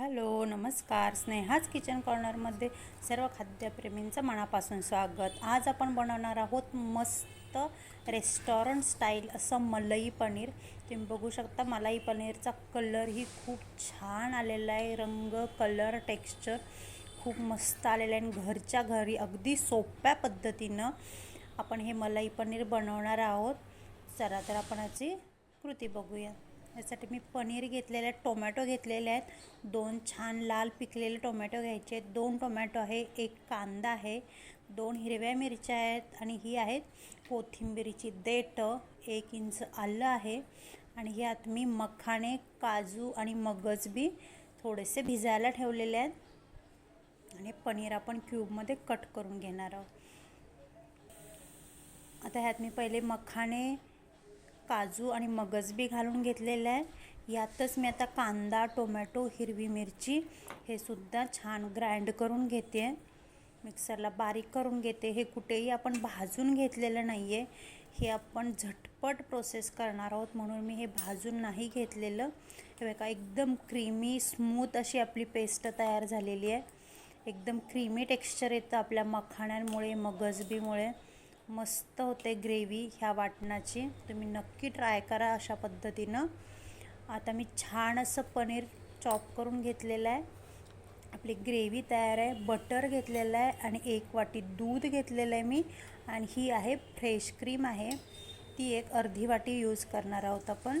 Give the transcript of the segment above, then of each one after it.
Hello नमस्कार. स्नेहाच kitchen कॉर्नरमध्ये सर्व खाद्यप्रेमींचं मनापासून स्वागत. आज आपण बनवणार आहोत मस्त रेस्टॉरंट स्टाईल असं मलई पनीर. तुम्ही बघू शकता मलाई पनीरचा कलरही खूप छान आलेला आहे. रंग कलर टेक्स्चर खूप मस्त आलेलं आहे. आणि घरच्या घरी अगदी सोप्या पद्धतीनं आपण हे मलाई पनीर बनवणार आहोत. चला तर आपण याची कृती बघूया. यासाठी मी पनीर घेतलेलं आहे टोमॅटो घेतलेले आहेत. दोन छान लाल पिकलेले टोमॅटो घ्यायचे आहेत. दोन टोमॅटो आहे एक कांदा आहे दोन हिरव्या मिरच्या आहेत आणि ही आहेत कोथिंबिरीची देठं एक इंच आलं आहे. आणि ह्यात मी मखाणे काजू आणि मगज बी थोडेसे भिजायला ठेवलेले आहेत. आणि पनीर आपण क्यूबमध्ये कट करून घेणार आहोत. आता ह्यात मी पहिले मखाणे काजू आणि मगज बी घालून घेतलेलं आहे. यातच मी आता कांदा टोमॅटो हिरवी मिरची हे सुद्धा छान ग्राइंड करून घेते. मिक्सरला बारीक करून घेते. हे कुठेही आपण भाजून घेतलेलं नाही आहे हे आपण झटपट प्रोसेस करणार आहोत म्हणून मी हे भाजून नाही घेतलेलं. हे बघा एकदम क्रीमी स्मूथ अशी आपली पेस्ट तयार झालेली आहे. एकदम क्रीमी टेक्स्चर येतं आपल्या मखाण्यांमुळे मगजबीमुळे. मस्त होते ग्रेव्ही ह्या वाटणाची. तुम्ही नक्की ट्राय करा अशा पद्धतीनं. आता मी छान असं पनीर चॉप करून घेतलेलं आहे. आपली ग्रेव्ही तयार आहे. बटर घेतलेलं आहे आणि एक वाटी दूध घेतलेलं आहे मी. आणि ही आहे फ्रेश क्रीम आहे. ती एक अर्धी वाटी यूज करणार आहोत आपण.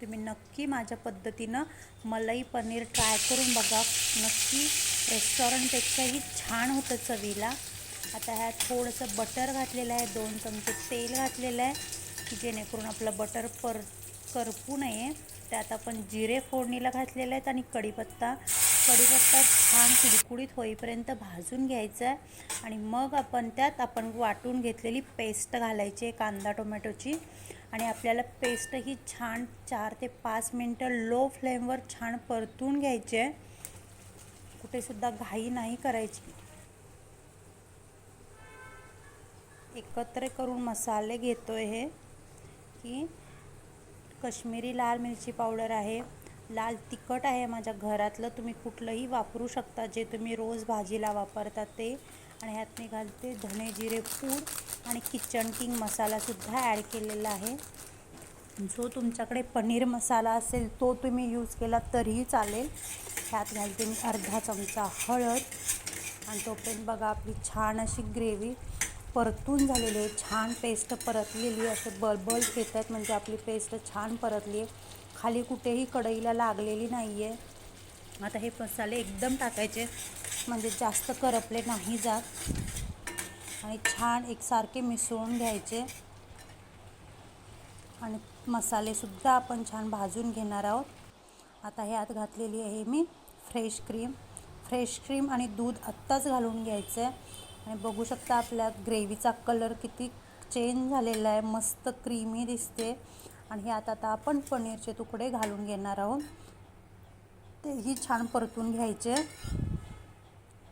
तुम्ही नक्की माझ्या पद्धतीनं मलाई पनीर ट्राय करून बघा. नक्की रेस्टॉरंटपेक्षाही छान होतं चवीला. आता ह्यात थोडंसं बटर घातलेलं आहे. दोन चमचे तेल घातलेलं आहे. की जेणेकरून आपलं बटर पर करपू नये. त्यात आपण जिरे फोडणीला घातलेले आहेत आणि कढीपत्ता. कढीपत्ता छान कुडकुडीत होईपर्यंत भाजून घ्यायचा आहे. आणि मग आपण त्यात आपण वाटून घेतलेली पेस्ट घालायची आहे कांदा टोमॅटोची. आणि आपल्याला पेस्ट ही छान चार ते पाच मिनटं लो फ्लेमवर छान परतून घ्यायची आहे. कुठेसुद्धा घाई नाही करायची. एकत्र करून मसाले घेतो आहे हे. की कश्मीरी लाल मिरची पावडर आहे. लाल तिखट आहे माझ्या घरातलं. तुम्ही कुठलंही वापरू शकता. जे तुम्ही रोज भाजीला वापरता ते. आणि ह्यात मी घालते धने जिरे पूड आणि किचन किंग मसालासुद्धा ॲड केलेला आहे. जो तुमच्याकडे पनीर मसाला असेल तो तुम्ही यूज केला तरीही चालेल. ह्यात घालते मी अर्धा चमचा हळद. आणि तोपर्यंत बघा आपली छान अशी ग्रेव्ही परतून झालेली आहे छान पेस्ट परतलेली असे बळबळ येत आहेत म्हणजे आपली पेस्ट छान परतली आहे खाली कुठेही कढईला लागलेली नाही आहे आता हे मसाले एकदम टाकायचे. म्हणजे जास्त करपले नाही जात. आणि छान एकसारखे मिसळून घ्यायचे. आणि मसालेसुद्धा आपण छान भाजून घेणार आहोत. आता हे आत घातलेली आहे मी फ्रेश क्रीम फ्रेश क्रीम आणि दूध आत्ताच घालून घ्यायचं आहे आणि बघू शकता आपल्या ग्रेव्हीचा कलर किती चेंज झालेला आहे मस्त क्रीमी दिसते. आणि हे आता आता आपण पनीरचे तुकडे घालून घेणार आहोत. तेही छान परतून घ्यायचे.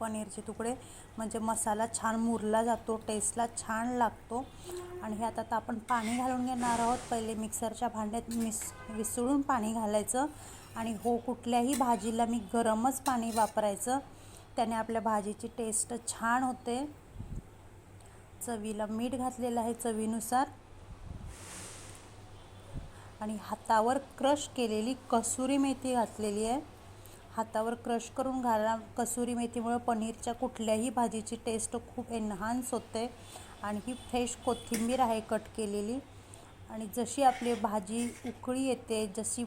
पनीरचे तुकडे. म्हणजे मसाला छान मुरला जातो टेस्टला छान लागतो. आणि ह्यात आता आपण पाणी घालून घेणार आहोत. पहिले मिक्सरच्या भांड्यात मिस विसळून पाणी घालायचं. आणि हो कुठल्याही भाजीला मी गरमच पाणी वापरायचं. त्याने आपल्या भाजीची टेस्ट छान होते. चवीला मीठ घातलेलं आहे चवीनुसार. आणि हातावर क्रश केलेली कसुरी मेथी घातलेली आहे. हातावर क्रश करून घाला कसुरी मेथीमुळं पनीरच्या कुठल्याही भाजीची टेस्ट खूप एनहान्स होते. आणि ही फ्रेश कोथिंबीर आहे कट केलेली. आणि जशी आपली भाजी उकळी येते जशी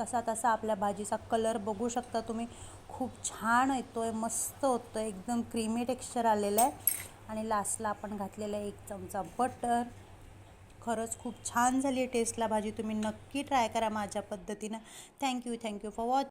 तसा तसा आपल्या भाजीचा कलर बघू शकता तुम्ही. खूप छान येतो आहे मस्त होतो आहे एकदम क्रीमी टेक्स्चर आलेलं आहे. आणि लास्टला आपण घातलेलं आहे एक चमचा बटर खरंच खूप छान झाली आहे टेस्टला भाजी. तुम्ही नक्की ट्राय करा माझ्या पद्धतीनं. Thank you thank you for watch